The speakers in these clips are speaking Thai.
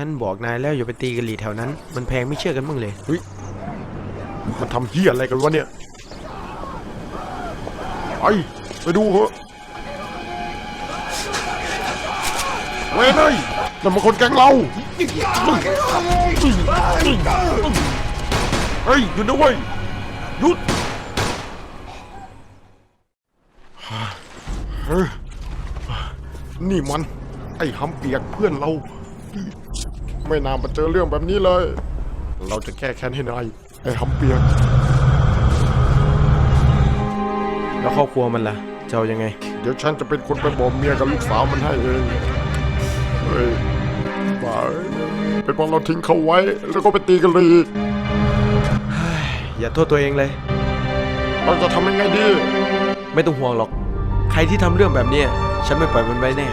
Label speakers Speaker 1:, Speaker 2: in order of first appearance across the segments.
Speaker 1: ฉันบอกนายแล้วอย่าไปตีกะหรี่แถวนั้น มันแพงไม่เชื่อกันมึงเลย
Speaker 2: มันทำเฮี้ยอะไรกันวะเนี่ยไปไปดูเหอะเว้ยเลยนั่นมันคนแกล้งเราเฮ้ยหยุดนะเว้ยหยุดนี่มัน ไอ้หำเปียกเพื่อนเรา ไม่นานมาเจอเรื่องแบบนี้เลย เราจะแก้แค้นให้นายไอ้หำเปียก
Speaker 1: แล้วครอบครัวมันล่ะจะเอายังไง
Speaker 2: เดี๋ยวฉันจะเป็นคนไปบอกเมียกับลูกสาวมันให้เองเฮ้ยบ้าเอ้ยเป็นเพราะเราทิ้งเขาไว้ แล้วก็ไปตีกันเลยอีก
Speaker 1: อย่าโทษตัวเองเลย
Speaker 2: เราจะทำยังไงดี
Speaker 1: ไม่ต้องห่วงหรอก ใครที่ทำเรื่องแบบเนี้ยฉันไม่ปล่อยมันไว้แน่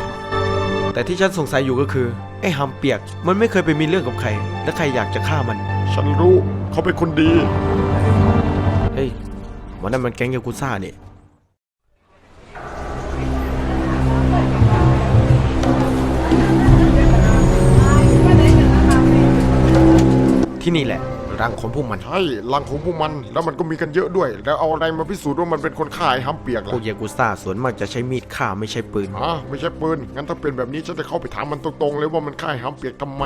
Speaker 1: แต่ที่ฉันสงสัยอยู่ก็คือ ไอ้หำเปียก มันไม่เคยไปมีเรื่องกับใคร และใครอยากจะฆ่ามัน
Speaker 2: ฉันรู้เขาเป็นคนดี
Speaker 1: เฮ้ยวันนั้นมันแก๊งยากุซ่าเนี่ย ที่นี่แหละ รังของพวกมัน
Speaker 2: ใช่ลังของพวกมัน แล้วมันก็มีกันเยอะด้วย แล้วเอาอะไรมาพิสูจน์ว่ามันเป็นคนฆ่าไอ้หำเปียก
Speaker 1: พ
Speaker 2: ล่ะ
Speaker 1: วกยากุซ่าส่วนมากจะใช้มีดฆ่าไม่ใช่ปืน
Speaker 2: ฮะไม่ใช่ปืน งั้นถ้าเป็นแบบนี้ฉันจะเข้าไปถามมันตรงๆเลยว่ามันฆ่าไอ้หำเปียกทำไม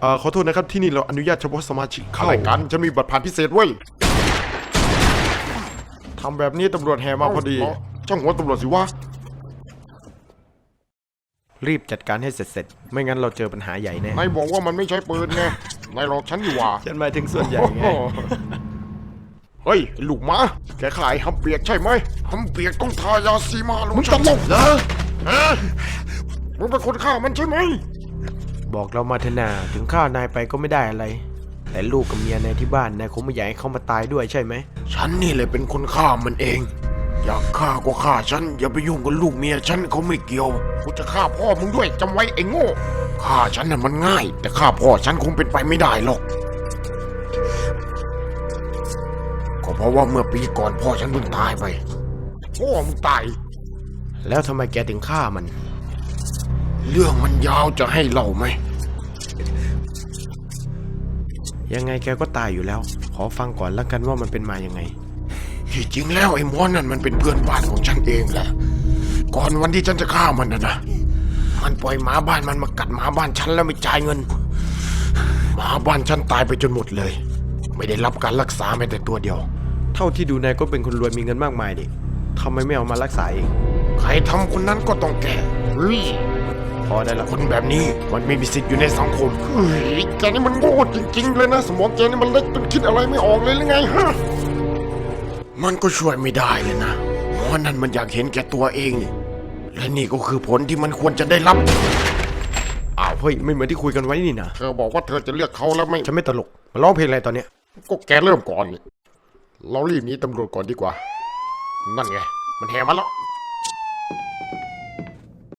Speaker 2: เอ่อขอโทษนะครับที่นี่เราอนุญาตเฉพาะสมาชิกเข้ารายการฉันมีบัตรผ่านพิเศษเว้ยทำแบบนี้ตำรวจแห่มาพอดีช่างหัวตำรวจสิวะ
Speaker 1: รีบจัดการให้เสร็จๆ ไม่งั้นเราเจอปัญหาใหญ่แน่
Speaker 2: นายบอกว่ามันไม่ใช่ปืนไงนายหลอกฉันอยู่ว่ะ
Speaker 1: ฉันหมายถึงส่วนใหญ่ไง
Speaker 2: เฮ้ยไอ้ลูกหมาแกขายหำเปียกใช่ไหมหำเปียกต้องทายาสีมาลงมึงตลกเหรอฮะมึงเป็นคนฆ่ามันใช่ไหม
Speaker 1: บอกเรามาเถอะนาถึงฆ่านายไปก็ไม่ได้อะไร แต่ลูกกับเมียนายที่บ้านนายคงไม่อยากให้เขามาตายด้วยใช่ไหม
Speaker 2: ฉันนี่แหละเป็นคนฆ่ามันเอง อยากฆ่าก็ฆ่าฉัน อย่าไปยุ่งกับลูกเมียฉันเขาไม่เกี่ยวกูจะฆ่าพ่อมึงด้วยจำไว้ไอ้โง่ฆ่าฉันน่ะมันง่าย แต่ฆ่าพ่อฉันคงเป็นไปไม่ได้หรอกก็เพราะว่าเมื่อปีก่อนพ่อฉันเพิ่งตายไปพ่อมึงตาย
Speaker 1: แล้วทำไมแกถึงฆ่ามัน
Speaker 2: เรื่องมันยาวจะให้เล่าไหม
Speaker 1: ยังไงแกก็ตายอยู่แล้ว ขอฟังก่อนแล้วกันว่ามันเป็นมายังไง
Speaker 2: ที่จริงแล้วไอ้หมอนั่นมันเป็นเพื่อนบ้านของฉันเองแหละ ก่อนวันที่ฉันจะฆ่ามันนะนะ มันปล่อยหมาบ้านมันมากัดหมาบ้านฉันแล้วไม่จ่ายเงิน หมาบ้านฉันตายไปจนหมดเลย ไม่ได้รับการรักษาแม้แต่ตัวเดียว
Speaker 1: เท่าที่ดูนายก็เป็นคนรวยมีเงินมากมายดิทำไมไม่เอามารักษาเอง
Speaker 2: ใครทำคนนั้นก็ต้องแก้เฮ้ย
Speaker 1: พอได้ละ
Speaker 2: คนแบบนี้มันไม่มีสิทธิ์อยู่ในสังคมเฮ้ยแกนี่มันโง่จริงๆเลยนะ สมองแกนี่มันเล็กจนคิดอะไรไม่ออกเลยหรือไงฮะ มันก็ช่วยไม่ได้เลยนะเพราะนั่นมันอยากเห็นแก่ตัวเองนี่และนี่ก็คือผลที่มันควรจะได้รับ
Speaker 1: อ้าวเฮ้ยไม่เหมือนที่คุยกันไว้นี่นะ
Speaker 2: เธอบอกว่าเธอจะเลือกเขาแล้วไม่
Speaker 1: ฉันไม่ตลกมาร้องเพลงอะไรตอนเนี้ย
Speaker 2: ก็แกเริ่มก่อนนี่เรารีบหนีตำรวจก่อนดีกว่า นั่นไง มันแห่มาแล้ว